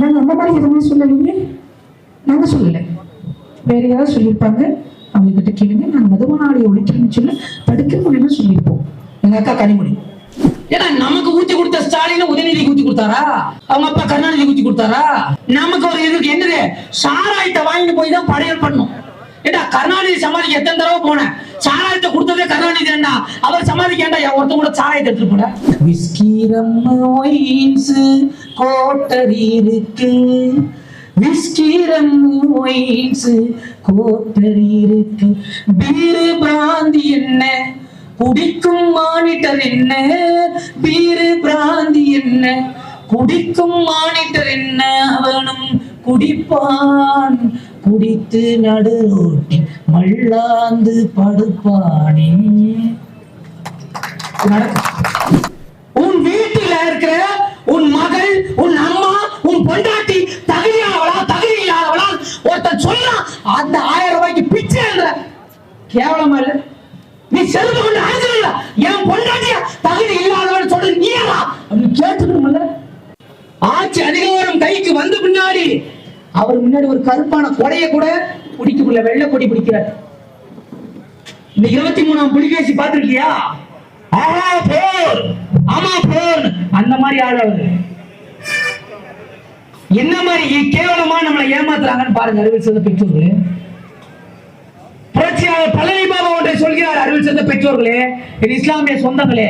நாங்கள் அந்த மாதிரி எதுவுமே சொல்லலையே. நாங்க சொல்லலை. வேற யாராவது சொல்லியிருப்பாங்க அவங்க கிட்ட கேளுங்க நாங்கள் மதுபான ஒழிக்கணும்னு சொல்ல தடுக்க முடியும்னு சொல்லியிருப்போம். எங்க அக்கா கனிமொழி. ஏன்னா நமக்கு ஊத்தி கொடுத்த ஸ்டாலின் உதயநிதி ஊத்தி கொடுத்தாரா? அவங்க அப்பா கருணாநிதி ஊத்தி கொடுத்தாரா? நமக்கு ஒரு எதுக்கு என்னது? சாராயத்தை வாங்கிட்டு போய் தான் படையல் பண்ணும் ஏண்டா கருணாநிதி சமாதிக்கு எத்தனை தடவை போனேன்? சாராயத்தை கொடுத்ததே கருணாநிதி அண்ணா அவர் சமாதிக்கு ஏண்டா ஒருத்தன் கூட சாராயத்தை எடுத்துட்டு போல விஸ்கி ஒயின்ஸ் கோட்டரி இருக்கு. விஸ்கி ரம்மு ஒயின்ஸ் கோட்டரி இருக்கு. பீரு பிராந்தி என்ன? குடிக்கும் மானிட்டர் என்ன? பீரு பிராந்தி என்ன? குடிக்கும் மானிட்டர் என்ன? அவனும் குடிப்பான். குடித்து நடு ரோட்டில் மல்லாந்து படுப்பானே. உன் வீட்டுல இருக்கிற உன் மகள் உன் அம்மா உன் பொண்டாட்டி தகுதியானவளா தகுதி இல்லாதவளா ஒருத்தன் சொல்றான் அந்த ஆயிரம் ரூபாய்க்கு பிச்சை எழுதுற. கேவலமா இல்ல? நீ செல்வ கொண்டு அழுதுல என் பொண்டாட்டியா தகுதி இல்லாதவன் சொல்றது நீயா அப்படின்னு கேட்டுக்கணும்ல ஆட்சி அதிகாரம் கைக்கு வந்த பின்னாடி அவர் முன்னாடி ஒரு கருப்பான கொடையை கூட பிடிக்கக்குள்ள வெள்ளை கொடி பிடிக்கிறார். இந்த இருபத்தி மூணாம் புலிகேசி பார்த்திருக்கியா? ஆமா போர். ஆமா போர். அந்த மாதிரி ஆள் அவரு. என்ன மாதிரி கேவலமா நம்மளை ஏமாத்துறாங்கன்னு பாருங்க அறிவில் சேர்ந்த பெற்றோர்களே. புரட்சியாளர் பழனி பாபா ஒன்றை சொல்கிறார் அறிவில் சேர்ந்த பெற்றோர்களே என் இஸ்லாமிய சொந்தங்களே.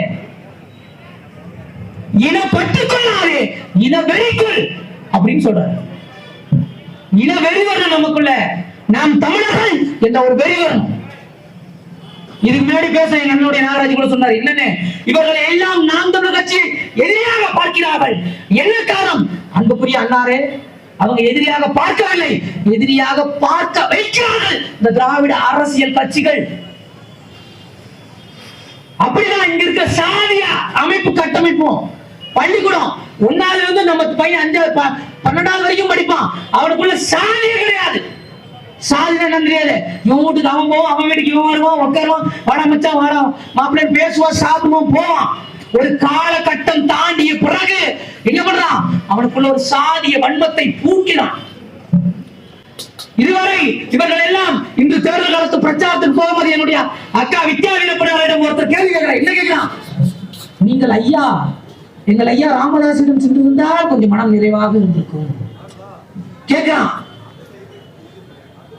இன பற்றுக்கொள்ளாதே இன வெறிக்குள் அப்படின்னு சொல்றாரு. இன வெறி வரணும் நமக்குள்ள. நாம் தமிழர்கள் என்ற ஒரு வெறி வரணும் இதுக்கு முன்னாடி பேச எங்க அண்ணனுடைய நாகராஜ் கூட சொன்னார் என்னன்னு இவர்களை எல்லாம் நாம் தமிழர் கட்சி எதிரியாக பார்க்கிறார்கள். என்ன காரணம்? அன்புக்குரிய அண்ணாரே அவங்க எதிரியாக பார்க்கவில்லை. எதிரியாக பார்க்க வைக்கிறார்கள் இந்த திராவிட அரசியல் கட்சிகள். அப்படிதான் இங்க இருக்க சாதிய அமைப்பு கட்டமைப்போம். பள்ளிக்கூடம் ஒன்னாவது இருந்து நம்ம பையன் அஞ்சாவது பன்னெண்டாவது வரைக்கும் படிப்பான். அவனுக்குள்ள சாதியே கிடையாது. சாதினா என்னன்னு தெரியாது. இவன் வீட்டுக்கு அவன் போவான் அவன் வீட்டுக்கு இவன் வருவான் உட்காருவான் வாடா மச்சான் வாடா. மாப்பிள்ளை பேசுவான் சாப்பிடுவோம் போவான். ஒரு காலகட்டம் தாண்டிய பிறகு என்ன பண்றான்? அவனுக்குள்ள ஒரு சாதிய வன்மத்தை பூக்கினான். இதுவரை இவர்கள் எல்லாம் இன்று தேர்தல் காலத்து பிரச்சாரத்துக்கு போகும்போது என்னுடைய அக்கா வித்யா ஒருத்தர் கேள்வி கேட்கிறார். என்ன கேட்கிறான்? நீங்கள் ஐயா எங்கள் ஐயா ராமதாசிடம் சென்றிருந்தால் கொஞ்சம் மனம் நிறைவாக இருந்திருக்கும். கேட்கிறான்.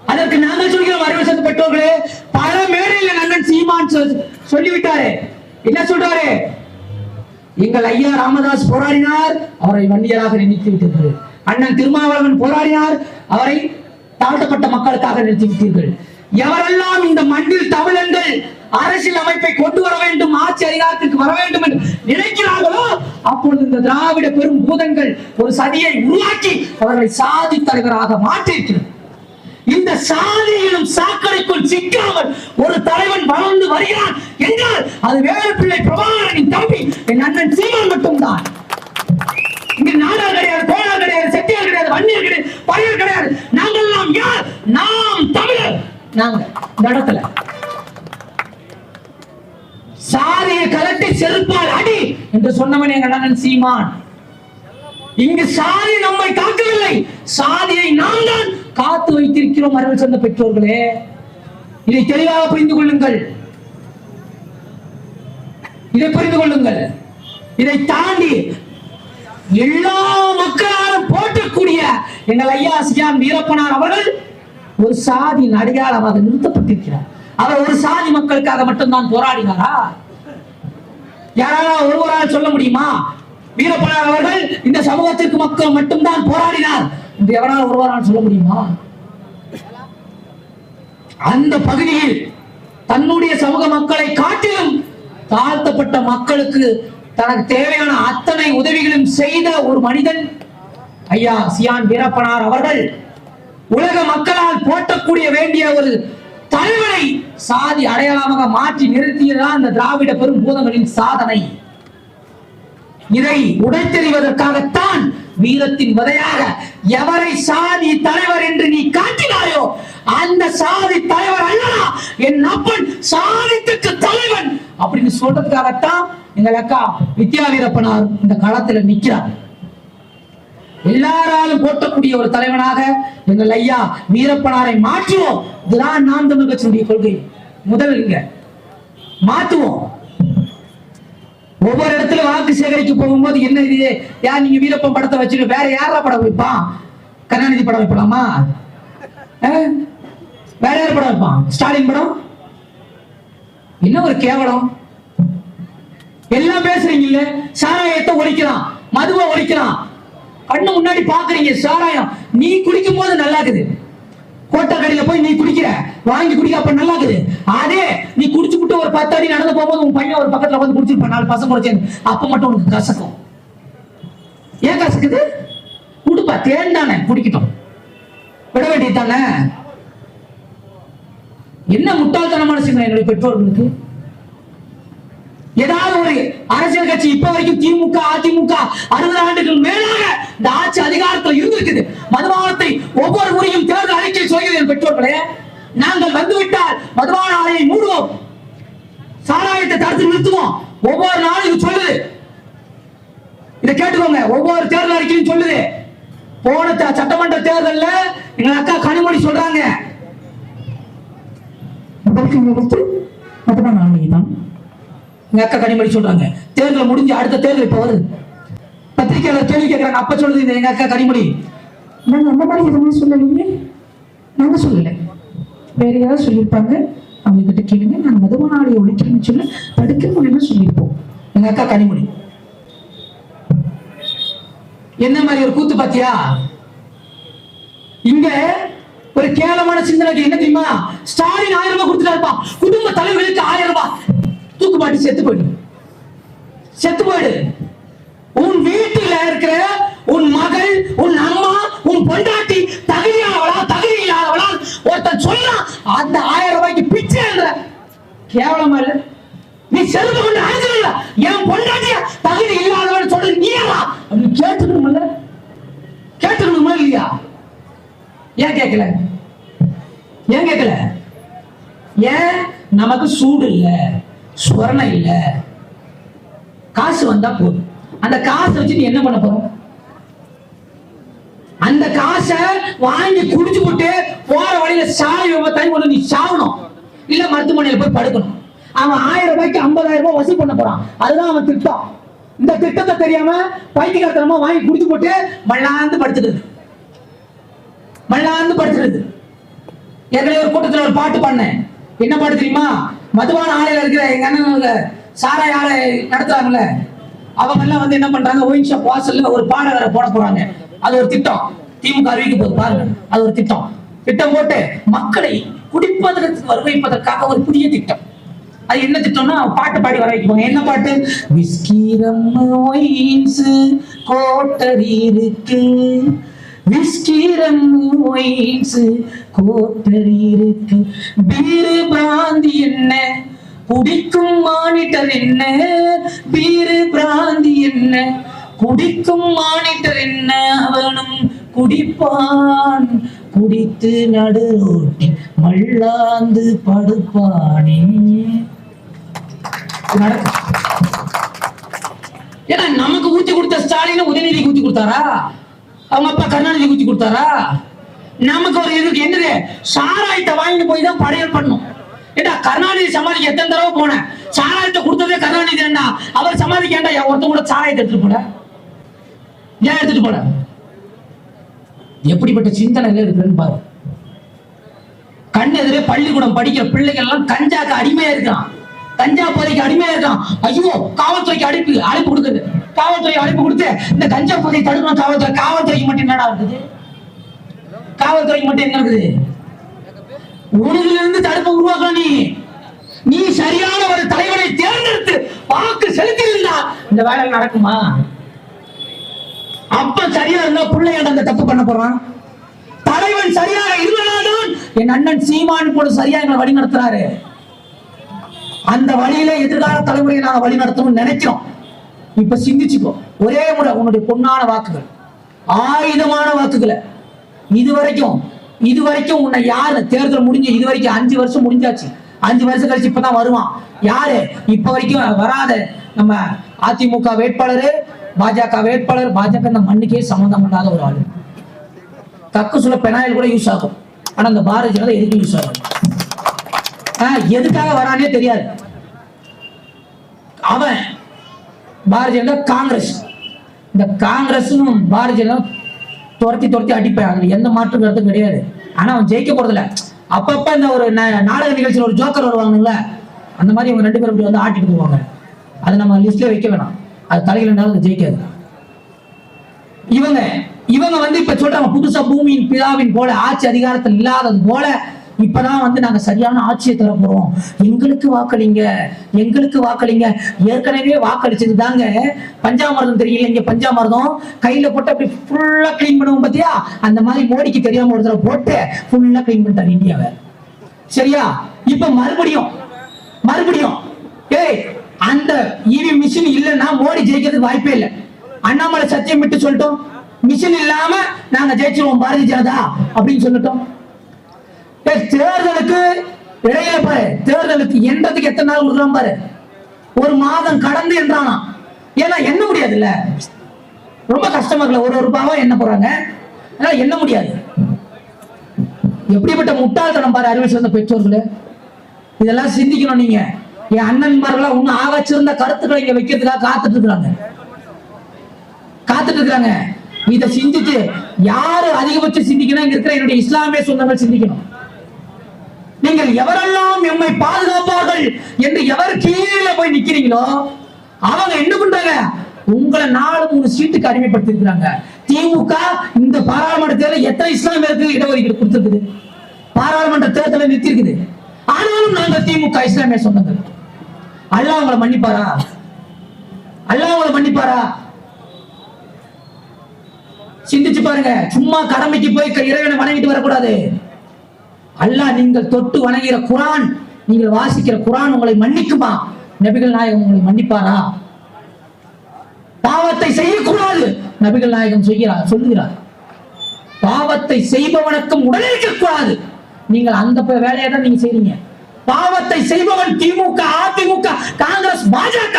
அதற்கு நாங்கள் சொல்கிறோம் அறிவு பெற்றோர்களே பல மேடையில் அண்ணன் சீமான் சொல்- சொல்லிவிட்டாரு. என்ன சொல்றாரு? எங்கள் ஐயா ராமதாஸ் போராடினார் அவரை வன்னியராக நினைத்து விட்டீர்கள் அண்ணன் திருமாவளவன் போராடினார் அவரை தாழ்த்தப்பட்ட மக்களுக்காக நிறுத்தி விட்டீர்கள் எவரெல்லாம் இந்த மண்ணில் தமிழர்கள் அரசியல் அமைப்பை கொண்டு வர வேண்டும் ஆட்சி அதிகாரத்திற்கு வர வேண்டும் என்று நினைக்கிறார்களோ அப்பொழுது இந்த திராவிட பெரும் பூதங்கள் ஒரு சதியை உருவாக்கி அவர்களை சாதி தலைவராக மாற்றியிருக்கிறது. இந்த சாதியிலும் சாக்கடைக்குள் சிக்காமல் ஒரு தலைவன் வளர்ந்து வருகிறான் என்றால் அது வேறு பிள்ளை பிரபாகரனின் தம்பி என் அண்ணன் சீமான் மட்டும்தான். இங்க நாடார் கிடையாது கிடையாது செட்டியார் கிடையாது வன்னியர் கிடையாது பழையர் கிடையாது. நாங்கள் நாம் யார்? நாம் தமிழர். நாங்க இந்த இடத்துல. சாதியை கலட்டி செருப்பால் அடி என்று சொன்னவன் எங்க அண்ணன் சீமான். இங்கு சாதி நம்மை காக்கவில்லை. சாதியை நாம் தான் காத்து வைத்திருக்கிறோம் அருள் சொந்த பெற்றோர்களே. இதை தெளிவாக புரிந்து கொள்ளுங்கள். இதை புரிந்து கொள்ளுங்கள். இதை தாண்டி எல்லா மக்களாலும் போற்றக்கூடிய எங்கள் ஐயா சியான் வீரப்பனார் அவர்கள் ஒரு சாதியின் அடையாளமாக நிறுத்தப்பட்டிருக்கிறார். அவர் ஒரு சாதி மக்களுக்காக மட்டும்தான் போராடினாரா? யாரால ஒருவரால் சொல்ல முடியுமா? வீரப்பனார் அவர்கள் இந்த சமூகத்திற்கு மக்கள் மட்டும்தான் போராடினார். இந்த எவரால் ஒருவரால் சொல்ல முடியுமா? அந்த பகுதியில் தன்னுடைய சமூக மக்களை காட்டிலும் தாழ்த்தப்பட்ட மக்களுக்கு தனக்கு தேவையான அத்தனை உதவிகளும் செய்த ஒரு மனிதன் ஐயா சியான் வீரப்பனார் அவர்கள் உலக மக்களால் போற்றக்கூடிய வேண்டிய ஒரு அறிவினை சாதி அடையாளமாக மாற்றி நிறுத்தியதுதான் இந்த திராவிட பெரும் பூதங்களின் சாதனை. இதை உடைத்தெறிவதற்காகத்தான் வீரத்தின் விதையாக எவரை சாதி தலைவர் என்று நீ காட்டினாயோ அந்த சாதி தலைவர் அல்லடா என் அப்பன் சாதித்துக்கு தலைவன். அப்படின்னு சொல்றதுக்காகத்தான் எங்கள் அக்கா வித்யா வீரப்பனார் இந்த களத்துல நிக்கிறார். எல்லாராலும் போற்றக்கூடிய ஒரு தலைவனாக எங்கள் ஐயா வீரப்பனாரை மாற்றுவோம். இதுதான் நாம் தமிழ் கட்சியினுடைய கொள்கை. முதல் இங்க. மாற்றுவோம். ஒவ்வொரு இடத்துல வாக்கு சேகரிக்க போகும்போது என்ன இது? யார் நீங்க வீரப்பன் படத்தை வச்சுட்டு வேற யாரா படம் வைப்பான்? கருணாநிதி படம் வைப்பலாமா? வேற யார் படம் வைப்பான்? ஸ்டாலின் படம்? என்ன ஒரு கேவலம்? எல்லாம் பேசுறீங்க இல்ல சாராயத்தை ஒழிக்கலாம். மதுவை ஒழிக்கலாம். கண்ணு முன்னாடி பாக்குறீங்க சாராயம். நீ குடிக்கும் போது நல்லா இருக்குது கோட்டை கடையில போய் நீ குடிக்கிற. வாங்கி குடிக்க அப்ப நல்லா இருக்குது அதே நீ குடிச்சு விட்டு ஒரு பத்து அடி நடந்து போகும்போது உன் பையன் ஒரு பக்கத்துல வந்து குடிச்சிருப்பான் நாலு பசங்க குடிச்சேன் அப்ப மட்டும் உனக்கு கசக்கும். ஏன் கசக்குது? குடுப்பா தேன் தானே குடிக்கட்டும். விட வேண்டியது தானே? என்ன முட்டாள்தனமான சிந்தனை என்னுடைய பெற்றோர்களுக்கு? ஏதாவது ஒரு அரசியல் கட்சி இப்ப வரைக்கும் திமுக அதிமுக அறுபது ஆண்டுகள் மேலாக இந்த ஆட்சி அதிகாரத்தில் இருந்திருக்குது. மதுபானத்தை ஒவ்வொரு முறையும் தேர்தல் அறிக்கை சொல்கிறது என் பெற்றோர்களே. நாங்கள் வந்துவிட்டால் மதுபான ஆலையை மூடுவோம். சாராயத்தை தடுத்து நிறுத்துவோம். ஒவ்வொரு நாளும் இது சொல்லுது. இதை கேட்டுக்கோங்க. ஒவ்வொரு தேர்தல் அறிக்கையும் சொல்லுது. போன சட்டமன்ற தேர்தலில் எங்க அக்கா கனிமொழி சொல்றாங்க. முதலுக்கு மதுபான ஆலையை தான் எங்க அக்கா கனிமொழி சொல்றாங்க. தேர்தல் முடிஞ்சு அடுத்த தேர்தல் இப்ப வருது. பத்திரிகையாளர் கேள்வி கேட்கறாங்க. அப்ப சொல்லுது இந்த எங்க அக்கா கனிமொழி. நாங்க அந்த மாதிரி எதுவுமே சொல்லலையே. நாங்க சொல்லல. வேற யாராவது சொல்லியிருப்பாங்க. அவங்க கிட்ட கேளுங்க. நாங்க மதுபான ஆலையை ஒழிக்கிறேன்னு சொல்ல தடுக்க முடியும்னு சொல்லியிருப்போம். எங்க அக்கா கனிமொழி. என்ன மாதிரி ஒரு கூத்து பாத்தியா? இங்க ஒரு கேவலமான சிந்தனைக்கு என்ன தெரியுமா? ஸ்டாலின் ஆயிரம் ரூபாய் கொடுத்துட்டாருப்பா. குடும்ப தலைவர்களுக்கு ஆயிரம் ரூபாய். தூக்கு மாட்டி செத்து போயிடு. செத்து போயிடு. உன் வீட்டுல இருக்கிற உன் மகள் உன் அம்மா உன் பொண்டாட்டி தகுதியானவளா தகுதி இல்லாதவளா ஒருத்தன் சொல்றான் அந்த ஆயிரம் ரூபாய்க்கு பிச்சை எழுதுற. கேவலமா இல்ல? நீ செருப்பு கொண்டு அழைச்சிடல என் பொண்டாட்டிய தகுதி இல்லாதவன் சொல்றது நீயா அப்படின்னு கேட்டுக்கணும்ல? கேட்டுக்கணுமா இல்லையா? ஏன் கேட்கல? ஏன் கேட்கல? ஏன்? நமக்கு சூடு இல்ல. சுவரணம் இல்ல. காசு வந்தா போதும். அந்த காசை வச்சு நீ என்ன பண்ண போறோம் அந்த காசை வாங்கி குடிச்சு போட்டு போற வழியில சாய் விபத்தாய் ஒண்ணு நீ சாகணும் இல்ல மருத்துவமனையில போய் படுக்கணும். அவன் ஆயிரம் ரூபாய்க்கு ஐம்பதாயிரம் ரூபாய் வசூல் பண்ண போறான். அதுதான் அவன் திட்டம். இந்த திட்டத்தை தெரியாம பைத்தியகாரத்தனமா வாங்கி குடிச்சு போட்டு மல்லாந்து படுத்துடுது மல்லாந்து படுத்துடுது ஏற்கனவே ஒரு கூட்டத்துல ஒரு பாட்டு பண்ணேன் என்ன பாட்டு தெரியுமா? மதுபான ஆலையில இருக்கிற எங்க அண்ணன் சாரை ஆலை நடத்துறாங்கல்ல அவங்க எல்லாம் வந்து என்ன பண்றாங்க ஒயின் ஷாப் வாசல்ல ஒரு பாடகரை போட போறாங்க. அது ஒரு திட்டம். திமுக அறிவிக்க போது பாருங்க. அது ஒரு திட்டம். திட்டம் போட்டு மக்களை குடிப்பதற்கு வருவைப்பதற்காக ஒரு புதிய திட்டம். அது என்ன திட்டம்னா பாட்டு பாடி வர வைக்குவாங்க என்ன பாட்டு? விஸ்கி ஒயின்ஸ் கோட்டரி இருக்கு. விஸ்கி ஒயின்ஸ் கோட்டரி இருக்கு பீரு பிராந்தி என்ன? குடிக்கும் மானிட்டர் என்ன? பீரு பிராந்தி என்ன? குடிக்கும் மானிட்டர் என்ன? அவனும் குடிப்பான். குடித்து நடு ரோட்டில் மல்லாந்து படுப்பானே. ஏன்னா நமக்கு ஊத்தி கொடுத்த ஸ்டாலின் உதயநிதி ஊத்தி கொடுத்தாரா? அவங்க அப்பா கருணாநிதி ஊத்தி கொடுத்தாரா? நமக்கு ஒரு இதுக்கு என்னது? சாராயத்தை வாங்கிட்டு போய் தான் படையல் பண்ணும் ஏண்டா கருணாநிதி சமாதிக்கு எத்தனை தடவை போனேன்? சாராயத்தை கொடுத்ததே கருணாநிதி ஏண்டா அவர் சமாதிக்கு ஏண்டா? ஒருத்தன் கூட சாராயத்தை எடுத்துட்டு போல. ஏன் எடுத்துட்டு போல? எப்படிப்பட்ட சிந்தனை இருக்குன்னு பாரு. கண் எதிரே பள்ளிக்கூடம் படிக்கிற பிள்ளைகள் எல்லாம் கஞ்சாக்கு அடிமையா இருக்கான் கஞ்சா போதைக்கு அடிமையா இருக்கான் ஐயோ காவல்துறைக்கு அழைப்பு அழைப்பு கொடுக்குது. காவல்துறை அழைப்பு கொடுத்து இந்த கஞ்சா போதை தடுக்கணும் காவல்துறை. காவல்துறைக்கு மட்டும் என்னடா இருக்குது? காவல்துறைக்கு மட்டும் என்ன இருக்குது? உனதுல இருந்து தடுப்பை உருவாக்கலாம் நீ. நீ சரியான ஒரு தலைவனை தேர்ந்தெடுத்து வாக்கு செலுத்தியிருந்தா இந்த வேலை நடக்குமா? அப்ப சரியா இருந்தா பிள்ளையாண்ட அந்த தப்பு பண்ண போறான். தலைவன் சரியாக இருந்தால்தான் என் அண்ணன் சீமான் கூட சரியா எங்களை வழி நடத்துறாரு. அந்த வழியில எதிர்கால தலைமுறையை நாங்க வழி நடத்தணும்னு நினைக்கிறோம். இப்ப சிந்திச்சுக்கோ. ஒரே முறை உன்னுடைய பொன்னான வாக்குகள் ஆயுதமான வாக்குகளை இது வரைக்கும் இது வரைக்கும் உன்னை யாரு தேர்தல் முடிஞ்சு இது வரைக்கும் அஞ்சு வருஷம் முடிஞ்சாச்சு. அஞ்சு வருஷம் கழிச்சு இப்பதான் வருவான். யாரு? இப்ப வரைக்கும் வராத நம்ம அதிமுக வேட்பாளரு பாஜக வேட்பாளர் பாஜக இந்த மண்ணுக்கே சம்மந்தம் பண்ணாத ஒரு ஆளு. கக்கு சொல்ல பெனாயில் கூட யூஸ் ஆகும். ஆனா இந்த பாரதிய ஜனதா எதுக்கும் யூஸ் ஆகும் ஆஹ், எதுக்காக வரானே தெரியாது. அவன் பாரதிய ஜனதா காங்கிரஸ். இந்த காங்கிரஸும் பாரதிய ஜனதா துரத்தி துரத்தி அடிப்பேன் அதுல எந்த மாற்று கருத்தும் கிடையாது. ஆனா அவன் ஜெயிக்க போறதில்ல. அப்பப்ப இந்த ஒரு நாடக நிகழ்ச்சியில் ஒரு ஜோக்கர் வருவாங்கல்ல அந்த மாதிரி அவங்க ரெண்டு பேரும் வந்து ஆட்டிட்டு போவாங்க. அது நம்ம லிஸ்ட்ல வைக்க வேணாம். அது தலையில் ஜெயிக்காது. இவங்க இவங்க வந்து இப்ப சொல்றாங்க புதுசா பூமியின் பிதாவின் போல ஆட்சி அதிகாரத்தில் இல்லாதது போல இப்பதான் வந்து நாங்க சரியான ஆட்சியை தர போறோம் எங்களுக்கு வாக்களிங்க. எங்களுக்கு வாக்களிங்க. ஏற்கனவே வாக்களிச்சது தாங்க பஞ்சாமிரதம் தெரியல. இங்க பஞ்சாமிரதம். கையில போட்டு அப்படி ஃபுல்லா கிளீன் பண்ணுவோம் பாத்தியா? அந்த மாதிரி மோடிக்கு தெரியாம ஒரு தடவை போட்டு ஃபுல்லா க்ளீன் பண்ணிட்டாங்க இந்தியாவை. சரியா? இப்ப மறுபடியும் மறுபடியும் ஏய் அந்த இவி மிஷின் இல்லைன்னா மோடி ஜெயிக்கிறதுக்கு வாய்ப்பே இல்லை. அண்ணாமலை சத்தியம் விட்டு சொல்லிட்டோம். மிஷின் இல்லாம நாங்க ஜெயிச்சிருவோம் பாரதிய ஜனதா அப்படின்னு சொல்லிட்டோம். தேர்தலுக்கு இடையில பாரு. தேர்தலுக்கு எண்பதுக்கு எத்தனை நாள் கொடுக்கலாம் பாரு. ஒரு மாதம் கடந்து என்றானா. ஏன்னா எண்ண முடியாது இல்ல ரொம்ப கஷ்டமா இருக்குல்ல. ஒரு ஒரு ரூபாவா எண்ண போறாங்க ஆனா எண்ண முடியாது. எப்படிப்பட்ட முட்டாள்தனம் பாரு அறிவு சிறந்த பெற்றோர்களே. இதெல்லாம் சிந்திக்கணும் நீங்க. என் அண்ணன்மார்களா இன்னும் ஆகாச்சிருந்த கருத்துக்களை இங்க வைக்கிறதுக்காக காத்துட்டு இருக்காங்க காத்துட்டு இருக்காங்க இதை சிந்திச்சு யாரு அதிகபட்சம் சிந்திக்கணும் இங்க இருக்கிற என்னுடைய இஸ்லாமிய சொந்தங்கள் சிந்திக்கணும். நீங்கள் எவரெல்லாம் எம்மை பாதுகாப்பார்கள் என்று எவர் கீழே போய் நிக்கிறீங்களோ அவங்க என்ன பண்றாங்க? உங்களை நாலு மூணு சீட்டுக்கு அடிமைப்படுத்தி இருக்கிறாங்க திமுக இந்த பாராளுமன்ற தேர்தல் எத்தனை இஸ்லாமியருக்கு இடஒதுக்கீடு கொடுத்திருக்குது? பாராளுமன்ற தேர்தலை நிறுத்திருக்குது ஆனாலும் நாங்கள் திமுக இஸ்லாமிய சொன்னது அல்லாஹ் உங்களை மன்னிப்பாரா? அல்லாஹ் உங்களை மன்னிப்பாரா? சிந்திச்சு பாருங்க. சும்மா கடமைக்கு போய் க- இறைவனை வணங்கிட்டு வரக்கூடாது. அல்லாஹ் நீங்கள் தொட்டு வணங்குகிற குரான் நீங்கள் வாசிக்கிற குரான் உங்களை மன்னிக்குமா? நபிகள் நாயகம் உங்களை மன்னிப்பாரா? பாவத்தை செய்யக்கூடாது நபிகள் நாயகம் செய்கிறார் சொல்லுகிறார். பாவத்தை செய்பவனுக்கும் உடனே இருக்கக்கூடாது. நீங்கள் அந்த வேலையை தான் நீங்க செய்றீங்க. பாவத்தை செய்பவன் திமுக அதிமுக காங்கிரஸ் பாஜக.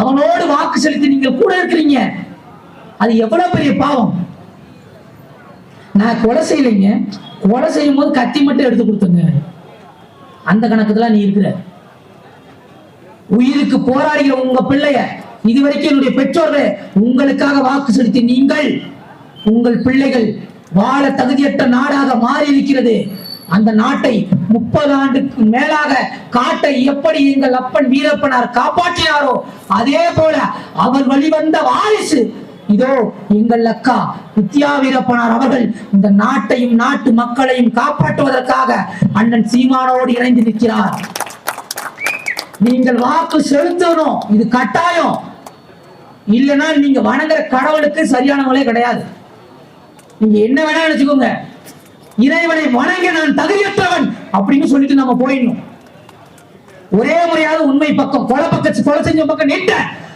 அவனோடு வாக்கு செலுத்தி நீங்கள் கூட இருக்கிறீங்க. அது எவ்வளவு பெரிய பாவம்? நான் கொலை செய்யலைங்க. கொலை செய்யும் போது கத்தி மட்டும் எடுத்து கொடுத்தங்க. அந்த கணக்குலாம் நீ இருக்கிற. உயிருக்கு போராடுகிற உங்க பிள்ளைய இதுவரைக்கும் என்னுடைய பெற்றோர்கள் உங்களுக்காக வாக்கு செலுத்தி நீங்கள் உங்கள் பிள்ளைகள் வாழ தகுதியற்ற நாடாக மாறி இருக்கிறது அந்த நாட்டை முப்பது ஆண்டுக்கு மேலாக காட்டை எப்படி எங்கள் அப்பன் வீரப்பனார் காப்பாற்றினாரோ அதே போல அவர் வழிவந்த வாரிசு இதோ எங்கள் அக்கா வித்யா வீரப்பனார் அவர்கள் இந்த நாட்டையும் நாட்டு மக்களையும் காப்பாற்றுவதற்காக அண்ணன் சீமானோடு இணைந்து நிற்கிறார். நீங்கள் வாக்கு செலுத்தணும் இது கட்டாயம். இல்லைன்னா நீங்க வணங்குற கடவுளுக்கு சரியானவங்களே கிடையாது. நீங்க என்ன வேணா நினைச்சுக்கோங்க. இறைவனை வணங்க நான் தகுதியற்றவன் அப்படின்னு சொல்லிட்டு நம்ம போயிடணும். ஒரே முறையாவது உண்மை பக்கம் கொலை பக்கம் கொலை செஞ்ச பக்கம் நின்ற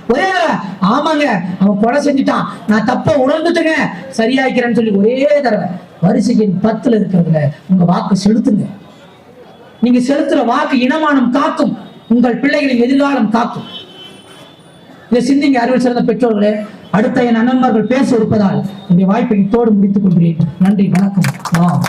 ஒரே தடவை ஆமாங்க அவன் கொலை செஞ்சுட்டான். நான் தப்ப உணர்ந்துட்டுங்க. சரியாய்க்கிறேன்னு சொல்லி ஒரே தடவை வரிசைக்கு பத்துல இருக்கிறதுல உங்க வாக்கு செலுத்துங்க. நீங்க செலுத்துற வாக்கு இனமானம் காக்கும். உங்கள் பிள்ளைகளின் எதிர்காலம் காக்கும். இதை சிந்திங்க அறிவில் சிறந்த பெற்றோர்களே. அடுத்த என் அண்ணன்மார்கள் பேச இருப்பதால் இந்த வாய்ப்பை இத்தோடு முடித்துக் கொள்கிறேன். நன்றி வணக்கம். ஆ